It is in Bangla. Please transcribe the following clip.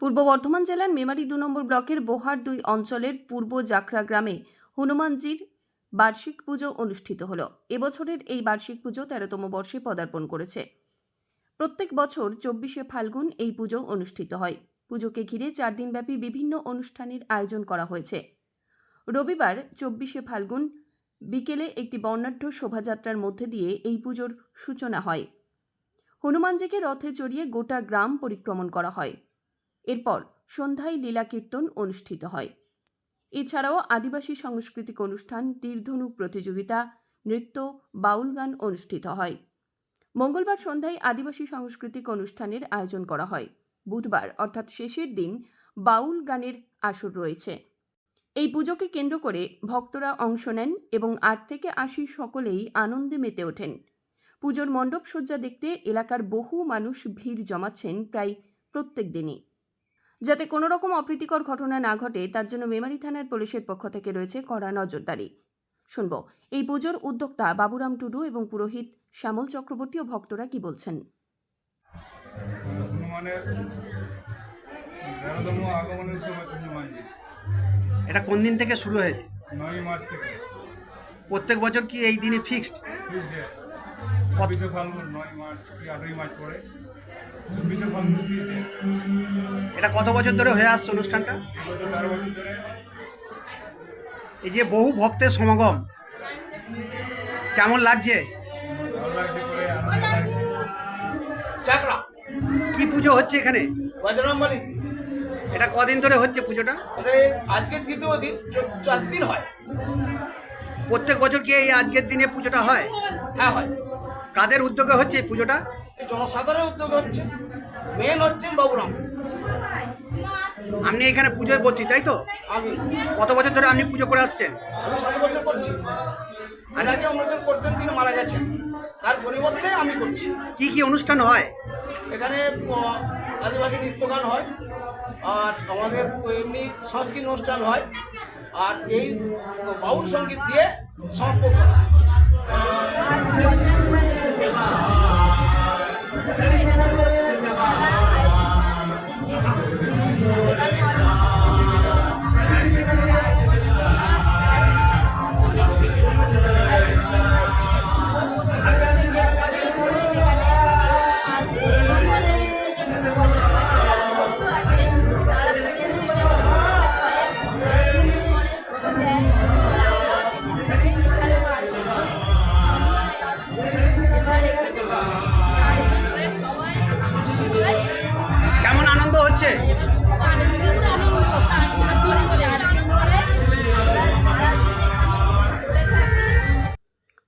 পূর্ব বর্ধমান জেলার মেমারি দু নম্বর ব্লকের বোহার দুই অঞ্চলের পূর্ব জাকরা গ্রামে হনুমানজির বার্ষিক পুজো অনুষ্ঠিত হল। এবছরের এই বার্ষিক পুজো তেরোতম বর্ষে পদার্পণ করেছে। প্রত্যেক বছর চব্বিশে ফাল্গুন এই পুজো অনুষ্ঠিত হয়। পুজোকে ঘিরে চার দিনব্যাপী বিভিন্ন অনুষ্ঠানের আয়োজন করা হয়েছে। রবিবার চব্বিশে ফাল্গুন বিকেলে একটি বর্ণাঢ্য শোভাযাত্রার মধ্যে দিয়ে এই পুজোর সূচনা হয়। হনুমানজিকে রথে চড়িয়ে গোটা গ্রাম পরিক্রমণ করা হয়। এরপর সন্ধ্যায় লীলা কীর্তন অনুষ্ঠিত হয়। এছাড়াও আদিবাসী সাংস্কৃতিক অনুষ্ঠান তীরধনুক প্রতিযোগিতা, নৃত্য, বাউল গান অনুষ্ঠিত হয়। মঙ্গলবার সন্ধ্যায় আদিবাসী সাংস্কৃতিক অনুষ্ঠানের আয়োজন করা হয়। বুধবার, অর্থাৎ শেষের দিন, বাউল গানের আসর রয়েছে। এই পুজোকে কেন্দ্র করে ভক্তরা অংশ নেন এবং আট থেকে আশি সকলেই আনন্দে মেতে ওঠেন। পুজোর মণ্ডপ সজ্জা দেখতে এলাকার বহু মানুষ ভিড় জমাচ্ছেন প্রায় প্রত্যেক দিনই। যাতে কোনো রকম অপ্রীতিকর ঘটনা না ঘটে তার জন্য মেমারি থানার পুলিশের পক্ষ থেকে রয়েছে কড়া নজরদারি। শুনব এই পুজোর উদ্যোক্তা বাবুরাম টুডু এবং পুরোহিত শ্যামল চক্রবর্তী ও ভক্তরা কি বলছেন? এটা কোন দিন থেকে শুরু হয়েছে? নয় মাস থেকে। প্রত্যেক বছর কি এই দিনে ফিক্সড ফাল্গুন নয় মার্চ কি আটই মার্চ পরে? চব্বিশে ফাল্গুন এটা কত বছর ধরে হয়ে আসছে অনুষ্ঠানটা? এই যে বহু ভক্তের সমাগম। কেমন লাগছে? কি পুজো হচ্ছে এখানে? এটা কদিন ধরে হচ্ছে পুজোটা? আজকের তৃতীয় দিন চার দিন হয়। প্রত্যেক বছর কি এই আজকের দিনে পুজোটা হয়? হ্যাঁ হয়। কাদের উদ্যোগে হচ্ছে এই পুজোটা? জনসাধারণের উদ্যোগে হচ্ছে। মেন হচ্ছে বাবুরাম। আপনি এখানে পুজোয় বলছি তাই তো? আমি। কত বছর ধরে আপনি পুজো করে আসছেন? আমি সাত বছর করছি। আর আগে অন্যজন করতেন তিনি মারা গেছেন। তার পরিবর্তে আমি করছি। কি কি অনুষ্ঠান হয়? এখানে আদিবাসী নৃত্য গান হয় আর আমাদের এমনি সাংস্কৃতিক অনুষ্ঠান হয় আর এই বাউল সংগীত দিয়ে সমাপন